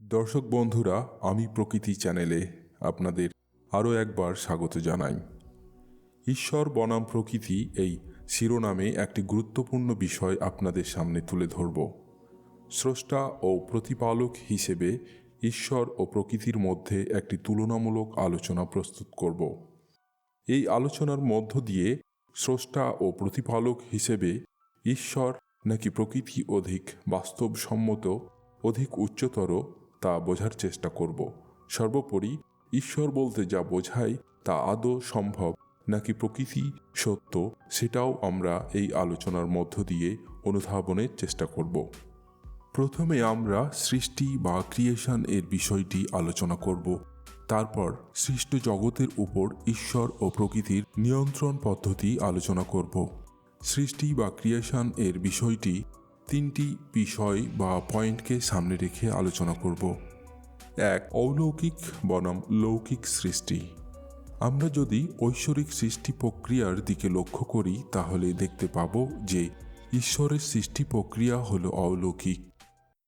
দর্শক বন্ধুরা, আমি প্রকৃতি চ্যানেলে আপনাদের আরও একবার স্বাগত জানাই। ঈশ্বর, বনাম প্রকৃতি এই শিরোনামে একটি গুরুত্বপূর্ণ বিষয় আপনাদের সামনে তুলে ধরব। স্রষ্টা ও প্রতিপালক হিসেবে ঈশ্বর ও প্রকৃতির মধ্যে একটি তুলনামূলক আলোচনা প্রস্তুত করব। এই আলোচনার মধ্য দিয়ে স্রষ্টা ও প্রতিপালক হিসেবে ঈশ্বর নাকি প্রকৃতি অধিক বাস্তবসম্মত, অধিক উচ্চতর তা বোঝার চেষ্টা করব। সর্বোপরি ঈশ্বর বলতে যা বোঝায় তা আদৌ সম্ভব নাকি প্রকৃতি সত্য সেটাও আমরা এই আলোচনার মধ্য দিয়ে অনুধাবনের চেষ্টা করব। প্রথমে আমরা সৃষ্টি বা ক্রিয়েশন এর বিষয়টি আলোচনা করব। তারপর সৃষ্ট জগতের উপর ঈশ্বর ও প্রকৃতির নিয়ন্ত্রণ পদ্ধতি আলোচনা করব। সৃষ্টি বা ক্রিয়েশন এর বিষয়টি তিনটি বিষয় বা পয়েন্টকে সামনে রেখে আলোচনা করব। এক, অলৌকিক বনাম লৌকিক সৃষ্টি। আমরা যদি ঐশ্বরিক সৃষ্টি প্রক্রিয়ার দিকে লক্ষ্য করি, তাহলে দেখতে পাব যে ঈশ্বরের সৃষ্টি প্রক্রিয়া হল অলৌকিক।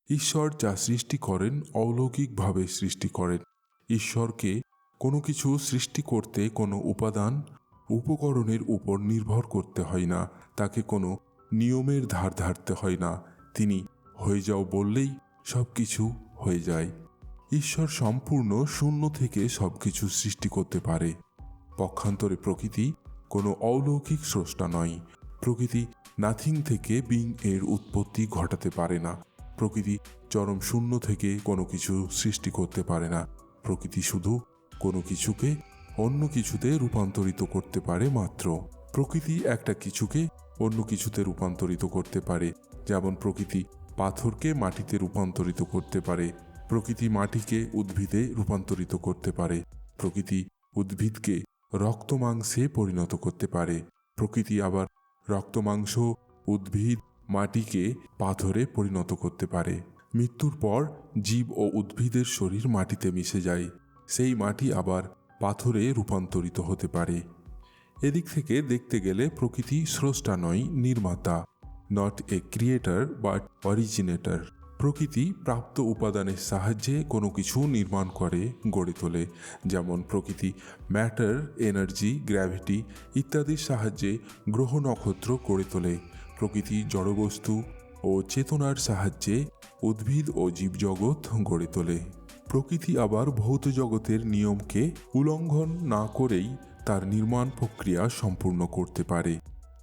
ঈশ্বর যা সৃষ্টি করেন, অলৌকিকভাবে সৃষ্টি করেন। ঈশ্বরকে কোনো কিছু সৃষ্টি করতে কোনো উপাদান উপকরণের উপর নির্ভর করতে হয় না, তাকে কোনো নিয়মের ধার ধারতে হয় না। তিনি হয়ে যাও বললেই সব কিছু হয়ে যায়। ঈশ্বর সম্পূর্ণ শূন্য থেকে সব কিছু সৃষ্টি করতে পারে। পক্ষান্তরে প্রকৃতি কোনো অলৌকিক স্রষ্টা নয়। প্রকৃতি নাথিং থেকে বিং এর উৎপত্তি ঘটাতে পারে না। প্রকৃতি চরম শূন্য থেকে কোনো কিছু সৃষ্টি করতে পারে না। প্রকৃতি শুধু কোনো কিছুকে অন্য কিছুতে রূপান্তরিত করতে পারে মাত্র। প্রকৃতি একটা কিছুকে অন্য কিছুতে রূপান্তরিত করতে পারে। যেমন প্রকৃতি পাথরকে মাটিতে রূপান্তরিত করতে পারে। প্রকৃতি মাটিকে উদ্ভিদে রূপান্তরিত করতে পারে। প্রকৃতি উদ্ভিদকে রক্তমাংসে পরিণত করতে পারে। প্রকৃতি আবার রক্তমাংস, উদ্ভিদ, মাটিকে পাথরে পরিণত করতে পারে। মৃত্যুর পর জীব ও উদ্ভিদের শরীর মাটিতে মিশে যায়। সেই মাটি আবার পাথরে রূপান্তরিত হতে পারে। এদিক থেকে দেখতে গেলে প্রকৃতি স্রষ্টা নয়, নির্মাতা। Not a creator but originator প্রকৃতি প্রাপ্ত উপাদানের সাহায্যে কোনো কিছু নির্মাণ করে, গড়ে তোলে। যেমন প্রকৃতি ম্যাটার এনার্জি গ্র্যাভিটি ইত্যাদির সাহায্যে গ্রহ নক্ষত্র গড়ে তোলে। প্রকৃতি জড়বস্তু ও চেতনার সাহায্যে উদ্ভিদ ও জীবজগৎ গড়ে তোলে। প্রকৃতি আবার ভৌত জগতের নিয়মকে উল্লঙ্ঘন না করেই তার নির্মাণ প্রক্রিয়া সম্পূর্ণ করতে পারে।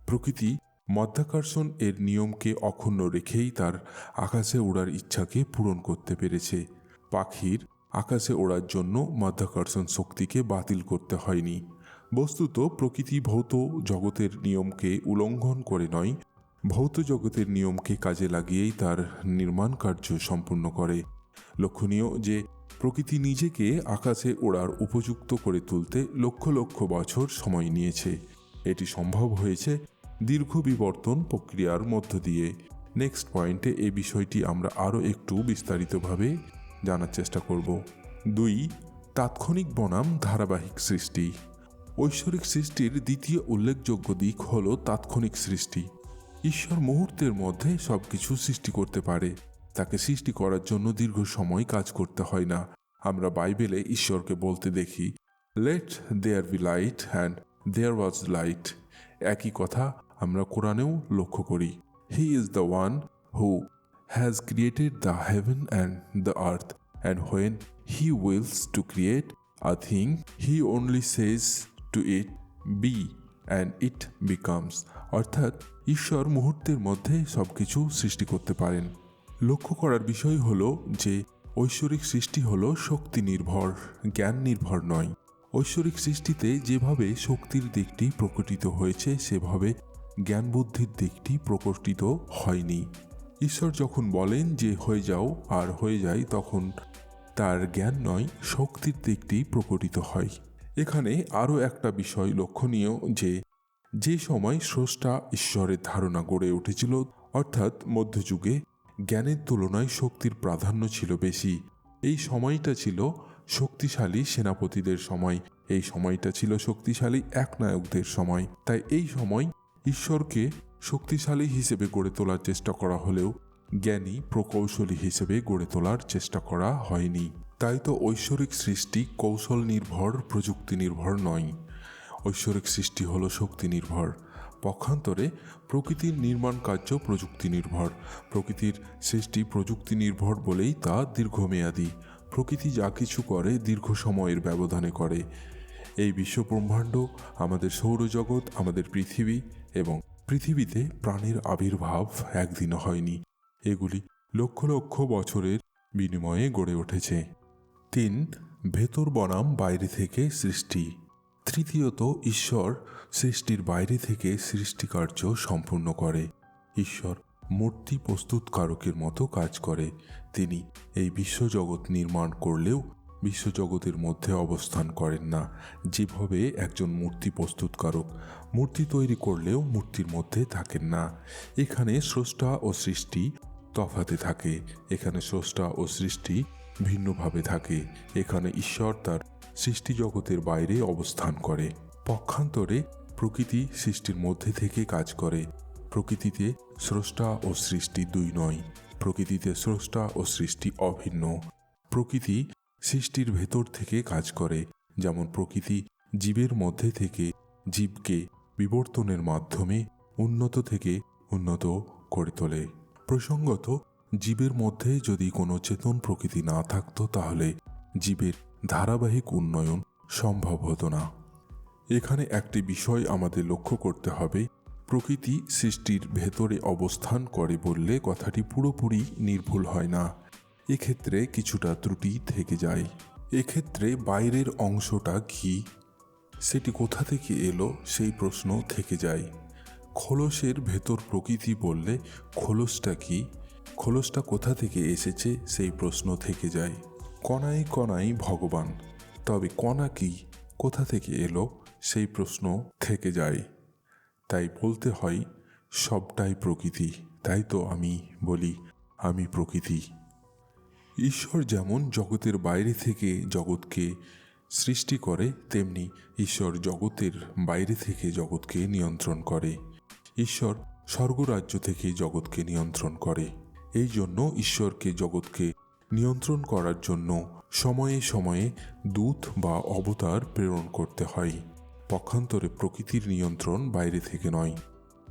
প্রকৃতি মধ্যাকর্ষণ এর নিয়মকে অক্ষুণ্ণ রেখেই তার আকাশে ওড়ার ইচ্ছাকে পূরণ করতে পেরেছে। পাখির আকাশে ওড়ার জন্য মাধ্যাকর্ষণ শক্তিকে বাতিল করতে হয়নি। বস্তুত প্রকৃতি ভৌত জগতের নিয়মকে উল্লঙ্ঘন করে নয়, ভৌত জগতের নিয়মকে কাজে লাগিয়েই তার নির্মাণ কার্য সম্পূর্ণ করে। লক্ষণীয় যে প্রকৃতি নিজেকে আকাশে ওড়ার উপযুক্ত করে তুলতে লক্ষ লক্ষ বছর সময় নিয়েছে। এটি সম্ভব হয়েছে দীর্ঘ বিবর্তন প্রক্রিয়ার মধ্য দিয়ে। নেক্সট পয়েন্টে এই বিষয়টি আমরা আরও একটু বিস্তারিতভাবে জানার চেষ্টা করব। দুই, তাৎক্ষণিক বনাম ধারাবাহিক সৃষ্টি। ঐশ্বরিক সৃষ্টির দ্বিতীয় উল্লেখযোগ্য দিক হল তাৎক্ষণিক সৃষ্টি। ঈশ্বর মুহূর্তের মধ্যে সব কিছু সৃষ্টি করতে পারে। তাকে সৃষ্টি করার জন্য দীর্ঘ সময় কাজ করতে হয় না। আমরা বাইবেলে ঈশ্বরকে বলতে দেখি let there be light and there was light একই কথা আমরা কোরআনেও লক্ষ্য করি। He is the one who has created the heaven and the earth and when he wills to create a thing he only says to it be and it becomes অর্থাৎ, ঈশ্বর মুহূর্তের মধ্যে সব কিছু সৃষ্টি করতে পারেন। লক্ষ্য করার বিষয় হল যে ঐশ্বরিক সৃষ্টি হল শক্তি নির্ভর, জ্ঞান নির্ভর নয়। ঐশ্বরিক সৃষ্টিতে যেভাবে শক্তির দিকটি প্রকটিত হয়েছে, সেভাবে জ্ঞান বুদ্ধির দিকটি প্রকটিত হয়নি। ঈশ্বর যখন বলেন যে হয়ে যাও আর হয়ে যায়, তখন তার জ্ঞান নয়, শক্তির দিকটি প্রকটিত হয়। এখানে আরও একটা বিষয় লক্ষণীয় যে যে সময় স্রষ্টা ঈশ্বরের ধারণা গড়ে উঠেছিল, অর্থাৎ মধ্যযুগে জ্ঞানের তুলনায় শক্তির প্রাধান্য ছিল বেশি। এই সময়টা ছিল শক্তিশালী সেনাপতিদের সময়। এই সময়টা ছিল শক্তিশালী একনায়কদের সময়। তাই এই সময় ঈশ্বরকে শক্তিশালী হিসেবে গড়ে তোলার চেষ্টা করা হলেও জ্ঞানী, প্রকৌশলী হিসেবে গড়ে তোলার চেষ্টা করা হয়নি। তাই তো ঐশ্বরিক সৃষ্টি কৌশল নির্ভর, প্রযুক্তি নির্ভর নয়। ঐশ্বরিক সৃষ্টি হল শক্তি নির্ভর। পক্ষান্তরে প্রকৃতির নির্মাণ কার্য প্রযুক্তি নির্ভর প্রকৃতির সৃষ্টি প্রযুক্তি নির্ভর বলেই তা দীর্ঘমেয়াদী। প্রকৃতি যা কিছু করে দীর্ঘ সময়ের ব্যবধানে করে। এই বিশ্বব্রহ্মাণ্ড, আমাদের সৌরজগৎ, আমাদের পৃথিবী এবং পৃথিবীতে প্রাণের আবির্ভাব একদিনও হয়নি। এগুলি লক্ষ লক্ষ বছরের বিনিময়ে গড়ে উঠেছে। তিন, ভেতর বনাম বাইরে থেকে সৃষ্টি। তৃতীয়ত, ঈশ্বর সৃষ্টির বাইরে থেকে সৃষ্টিকার্য সম্পূর্ণ করে। ঈশ্বর মূর্তি প্রস্তুতকারকের মতো কাজ করে। তিনি এই বিশ্বজগৎ নির্মাণ করলেও বিশ্বজগতের মধ্যে অবস্থান করেন না। যেভাবে একজন মূর্তি প্রস্তুতকারক মূর্তি তৈরি করলেও মূর্তির মধ্যে থাকেন না। এখানে স্রষ্টা ও সৃষ্টি তফাতে থাকে। এখানে স্রষ্টা ও সৃষ্টি ভিন্নভাবে থাকে। এখানে ঈশ্বর তার সৃষ্টি জগতের বাইরে অবস্থান করে। পক্ষান্তরে প্রকৃতি সৃষ্টির মধ্যে থেকে কাজ করে। প্রকৃতিতে স্রষ্টা ও সৃষ্টি দুই নয়। প্রকৃতিতে স্রষ্টা ও সৃষ্টি অভিন্ন। প্রকৃতি সৃষ্টির ভেতর থেকে কাজ করে। যেমন প্রকৃতি জীবের মধ্যে থেকে জীবকে বিবর্তনের মাধ্যমে উন্নত থেকে উন্নত করে তোলে। প্রসঙ্গত জীবের মধ্যে যদি কোনো চেতন প্রকৃতি না থাকতো, তাহলে জীবের ধারাবাহিক উন্নয়ন সম্ভব হতো না। এখানে একটি বিষয় আমাদের লক্ষ্য করতে হবে। প্রকৃতি সৃষ্টির ভেতরে অবস্থান করে বললে কথাটি পুরোপুরি নির্ভুল হয় না। এক্ষেত্রে কিছুটা ত্রুটি থেকে যায়। এক্ষেত্রে বাইরের অংশটা কি? সেটি কোথা থেকে এলো? সেই প্রশ্ন থেকে যায়। খোলসের ভেতর প্রকৃতি বললে খোলসটা কি? খোলসটা কোথা থেকে এসেছে সেই প্রশ্ন থেকে যায়। কণাই কণাই ভগবান, তবে কণা কি, কোথা থেকে এলো সেই প্রশ্ন থেকে যায়। তাই বলতে হয়, সবটাই প্রকৃতি, তাই তো আমি বলি, আমি প্রকৃতি। ঈশ্বর যেমন জগতের বাইরে থেকে জগৎকে সৃষ্টি করে, তেমনি ঈশ্বর জগতের বাইরে থেকে জগৎকে নিয়ন্ত্রণ করে। ঈশ্বর স্বর্গরাজ্য থেকে জগৎকে নিয়ন্ত্রণ করে। এই জন্য ঈশ্বরকে জগৎকে নিয়ন্ত্রণ করার জন্য সময়ে সময়ে দূত বা অবতার প্রেরণ করতে হয়। পক্ষান্তরে প্রকৃতির নিয়ন্ত্রণ বাইরে থেকে নয়।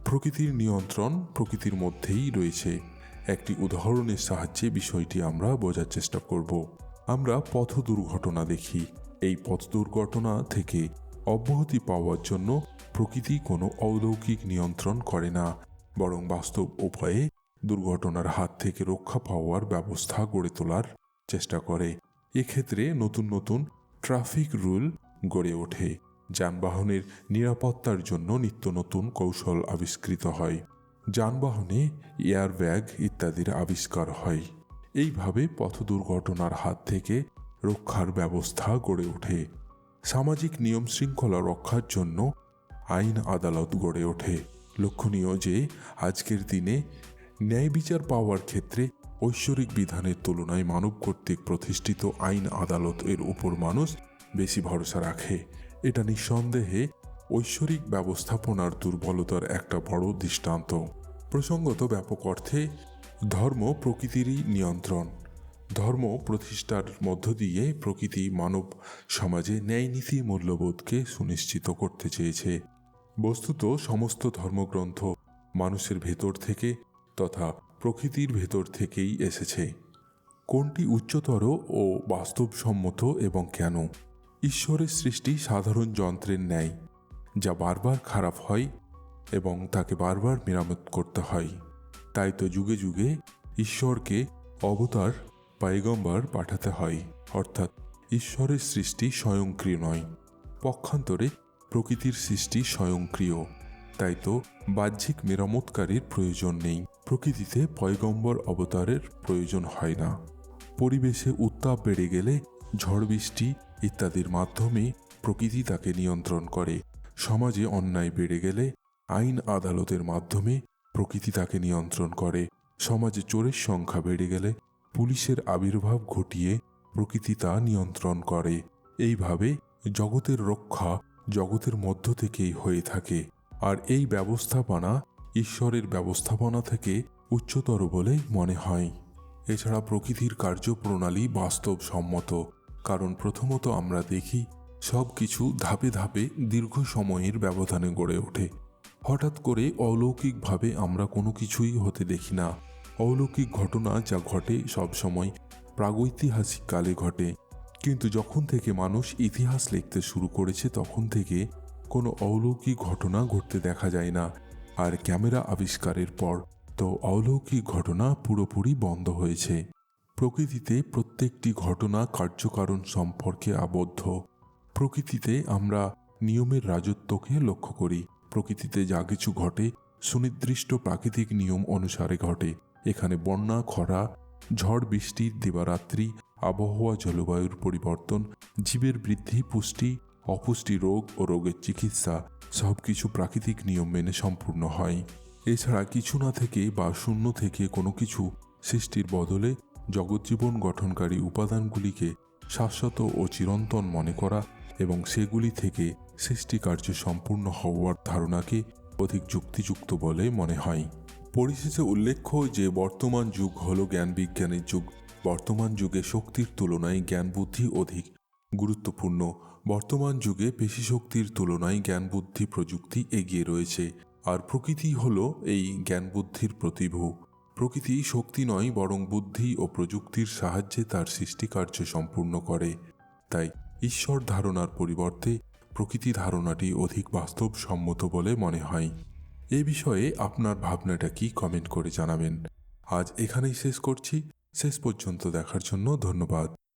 প্রকৃতির নিয়ন্ত্রণ প্রকৃতির মধ্যেই রয়েছে। একটি উদাহরণের সাহায্যে বিষয়টি আমরা বোঝার চেষ্টা করব। আমরা পথ দুর্ঘটনা দেখি। এই পথ দুর্ঘটনা থেকে অব্যাহতি পাওয়ার জন্য প্রকৃতি কোনো অলৌকিক নিয়ন্ত্রণ করে না, বরং বাস্তব উপায়ে দুর্ঘটনার হাত থেকে রক্ষা পাওয়ার ব্যবস্থা গড়ে তোলার চেষ্টা করে। এক্ষেত্রে নতুন নতুন ট্রাফিক রুল গড়ে ওঠে। যানবাহনের নিরাপত্তার জন্য নিত্য নতুন কৌশল আবিষ্কৃত হয়। যানবাহনে এয়ারব্যাগ ইত্যাদির আবিষ্কার হয়। এইভাবে পথ দুর্ঘটনার হাত থেকে রক্ষার ব্যবস্থা গড়ে ওঠে। সামাজিক নিয়ম শৃঙ্খলা রক্ষার জন্য আইন আদালত গড়ে ওঠে। লক্ষণীয় যে, আজকের দিনে ন্যায় বিচার পাওয়ার ক্ষেত্রে ঐশ্বরিক বিধানের তুলনায় মানব কর্তৃক প্রতিষ্ঠিত আইন আদালত এর উপর মানুষ বেশি ভরসা রাখে। এটা নিঃসন্দেহে ঐশ্বরিক ব্যবস্থাপনার দুর্বলতার একটা বড় দৃষ্টান্ত। প্রসঙ্গত ব্যাপক অর্থে ধর্ম প্রকৃতিরই নিয়ন্ত্রণ। ধর্ম প্রতিষ্ঠার মধ্য দিয়ে প্রকৃতি মানব সমাজে ন্যায়নীতি মূল্যবোধকে সুনিশ্চিত করতে চেয়েছে। বস্তুত সমস্ত ধর্মগ্রন্থ মানুষের ভেতর থেকে তথা প্রকৃতির ভেতর থেকেই এসেছে। কোনটি উচ্চতর ও বাস্তবসম্মত এবং কেন? ঈশ্বরের সৃষ্টি সাধারণ যন্ত্রের ন্যায়, যা বারবার খারাপ হয় এবং তাকে বারবার মেরামত করতে হয়। তাই তো যুগে যুগে ঈশ্বরকে অবতার পাইগম্বার পাঠাতে হয়, অর্থাৎ ঈশ্বরের সৃষ্টি স্বয়ংক্রিয় নয়, পক্ষান্তরে প্রকৃতির সৃষ্টি স্বয়ংক্রিয়। তাই তো বাহ্যিক মেরামতকারীর প্রয়োজন নেই। প্রকৃতিতে পয়গম্বর অবতারের প্রয়োজন হয় না। পরিবেশে উত্তাপ বেড়ে গেলে ঝড় বৃষ্টি ইত্যাদির মাধ্যমে প্রকৃতি তাকে নিয়ন্ত্রণ করে। সমাজে অন্যায় বেড়ে গেলে আইন আদালতের মাধ্যমে প্রকৃতি তাকে নিয়ন্ত্রণ করে। সমাজে চোরের সংখ্যা বেড়ে গেলে পুলিশের আবির্ভাব ঘটিয়ে প্রকৃতি তা নিয়ন্ত্রণ করে। এইভাবে জগতের রক্ষা জগতের মধ্য থেকেই হয়ে থাকে। আর এই ব্যবস্থাপনা ঈশ্বরের ব্যবস্থাপনা থেকে উচ্চতর বলে মনে হয়। এছাড়া প্রকৃতির কার্যপ্রণালী বাস্তবসম্মত, কারণ প্রথমত আমরা দেখি সব কিছু ধাপে ধাপে দীর্ঘ সময়ের ব্যবধানে গড়ে ওঠে। হঠাৎ করে অলৌকিকভাবে আমরা কোনো কিছুই হতে দেখি না। অলৌকিক ঘটনা যা ঘটে সবসময় প্রাগৈতিহাসিক কালে ঘটে। কিন্তু যখন থেকে মানুষ ইতিহাস লিখতে শুরু করেছে তখন থেকে কোনো অলৌকিক ঘটনা ঘটতে দেখা যায় না। আর ক্যামেরা আবিষ্কারের পর তো অলৌকিক ঘটনা পুরোপুরি বন্ধ হয়েছে। প্রকৃতিতে প্রত্যেকটি ঘটনা কার্যকারণ সম্পর্কে আবদ্ধ। প্রকৃতিতে আমরা নিয়মের রাজত্বকে লক্ষ্য করি। প্রকৃতিতে যা কিছু ঘটে সুনির্দিষ্ট প্রাকৃতিক নিয়ম অনুসারে ঘটে। এখানে বন্যা, খরা, ঝড়, বৃষ্টি, দিবারাত্রি, আবহাওয়া, জলবায়ুর পরিবর্তন, জীবের বৃদ্ধি, পুষ্টি অপুষ্টি রোগ ও রোগের চিকিৎসা সব কিছু প্রাকৃতিক নিয়ম মেনে সম্পূর্ণ হয়। এছাড়া কিছু না থেকে বা শূন্য থেকে কোনো কিছু সৃষ্টির বদলে জগজ্জীবন গঠনকারী উপাদানগুলিকে শাশ্বত ও চিরন্তন মনে করা এবং সেগুলি থেকে সৃষ্টিকার্য সম্পূর্ণ হওয়ার ধারণাকে অধিক যুক্তিযুক্ত বলে মনে হয়। পরিশেষে উল্লেখ্য যে বর্তমান যুগ হল জ্ঞান বিজ্ঞানের যুগ। বর্তমান যুগে শক্তির তুলনায় জ্ঞান বুদ্ধি অধিক। গুরুত্বপূর্ণ। বর্তমান যুগে পেশি শক্তির তুলনায় জ্ঞান বুদ্ধি প্রযুক্তি এগিয়ে রয়েছে। আর প্রকৃতি হল এই জ্ঞান বুদ্ধির প্রতিভূ। প্রকৃতি শক্তি নয়, বরং বুদ্ধি ও প্রযুক্তির সাহায্যে তার সৃষ্টিকার্য সম্পূর্ণ করে। তাই ঈশ্বর ধারণার পরিবর্তে প্রকৃতি ধারণাটি অধিক বাস্তবসম্মত বলে মনে হয়। এ বিষয়ে আপনার ভাবনাটা কি কমেন্ট করে জানাবেন। আজ এখানেই শেষ করছি। শেষ পর্যন্ত দেখার জন্য ধন্যবাদ।